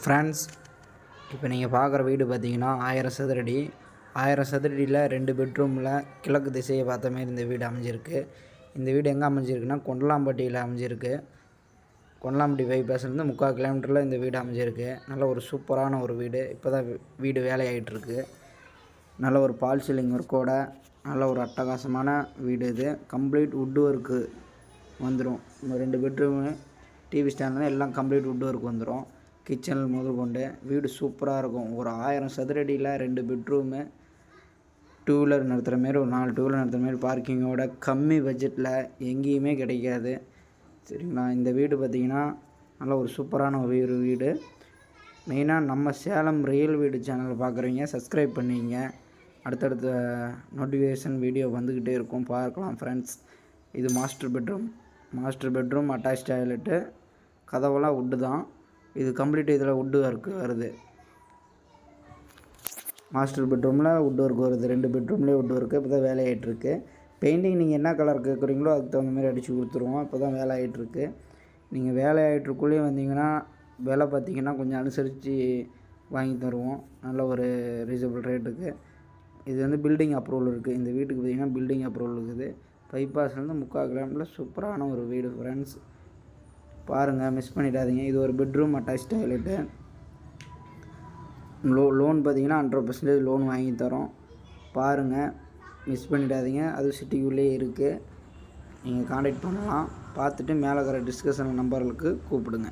France இப்போ நீங்கள் பார்க்குற வீடு பார்த்தீங்கன்னா ஆயிரம் சதுரடி. ஆயிரம் சதுரடியில் ரெண்டு பெட்ரூமில் கிழக்கு திசையை பார்த்த மாதிரி இந்த வீடு அமைஞ்சிருக்கு. இந்த வீடு எங்கே அமைஞ்சிருக்குன்னா கொண்டலாம்பட்டியில் அமைஞ்சிருக்கு. கொண்டலாம்பட்டி பைபாஸ்லேருந்து முக்கால் கிலோமீட்டரில் இந்த வீடு அமைஞ்சிருக்கு. நல்ல ஒரு சூப்பரான ஒரு வீடு. இப்போ தான் வீடு வேலையாகிட்டுருக்கு நல்ல ஒரு பால் சீலிங் ஒர்க்கோட நல்ல ஒரு அட்டகாசமான வீடு இது. கம்ப்ளீட் வுட் ஒர்க்கு வந்துடும் ரெண்டு பெட்ரூமு டிவி ஸ்டாண்ட்லாம் எல்லாம் கம்ப்ளீட் வுட் ஒர்க் வந்துடும் கிச்சன் முதல் கொண்டு வீடு சூப்பராக இருக்கும். ஒரு ஆயிரம் சதுரடியில் ரெண்டு பெட்ரூமு டூ வீலர் நிறுத்துகிற மாரி ஒரு நாலு டூ வீலர் நிறுத்துகிற மாரி பார்க்கிங்கோட கம்மி பட்ஜெட்டில் எங்கேயுமே கிடைக்காது. சரிங்களா? இந்த வீடு பார்த்திங்கன்னா நல்ல ஒரு சூப்பரான ஒரு வீடு வீடு. மெயினாக நம்ம சேலம் ரியல் வீடு சேனல் பார்க்குறீங்க சப்ஸ்கிரைப் பண்ணிங்க அடுத்தடுத்த நோட்டிஃபிகேஷன் வீடியோ வந்துக்கிட்டே இருக்கும். பார்க்கலாம் ஃப்ரெண்ட்ஸ் இது master bedroom master bedroom attach toilet கதவெல்லாம் உட்டு தான். இது கம்ப்ளீட் இதில் வுட்டு ஒர்க்கு வருது. மாஸ்டர் பெட்ரூமில் வுட் ஒர்க் வருது. ரெண்டு பெட்ரூம்லேயே வுட் ஒர்க்கு இப்போ தான் வேலை ஆகிட்டுருக்கு பெயிண்டிங் நீங்கள் என்ன கலர் கேட்குறீங்களோ அதுக்கு தகுந்த மாதிரி அடித்து கொடுத்துருவோம். இப்போ தான் வேலை ஆகிட்டுருக்கு நீங்கள் வேலை ஆகிட்டுருக்குள்ளேயே வந்தீங்கன்னா விலை பார்த்தீங்கன்னா கொஞ்சம் அனுசரித்து வாங்கி தருவோம். நல்ல ஒரு ரீசனபிள் ரேட்டுக்கு இது வந்து பில்டிங் அப்ரூவல் இருக்குது இந்த வீட்டுக்கு பார்த்தீங்கன்னா பில்டிங் அப்ரூவல் இருக்குது. பைபாஸ்லேருந்து முக்கால் கிலோமீட்டரில் சூப்பரான ஒரு வீடு ஃப்ரெண்ட்ஸ் பாருங்கள் மிஸ் பண்ணிடாதீங்க. இது ஒரு பெட்ரூம் அட்டாச் டாய்லெட்டு லோ லோன் பார்த்தீங்கன்னா ஹண்ட்ரட் பர்சன்டேஜ் லோன் வாங்கி தரோம். பாருங்கள் மிஸ் பண்ணிடாதீங்க. அது சிட்டிக்குள்ளேயே இருக்குது நீங்கள் காண்டாக்ட் பண்ணலாம். பார்த்துட்டு மேலே இருக்கிற டிஸ்கஷன் நம்பர்களுக்கு கூப்பிடுங்க.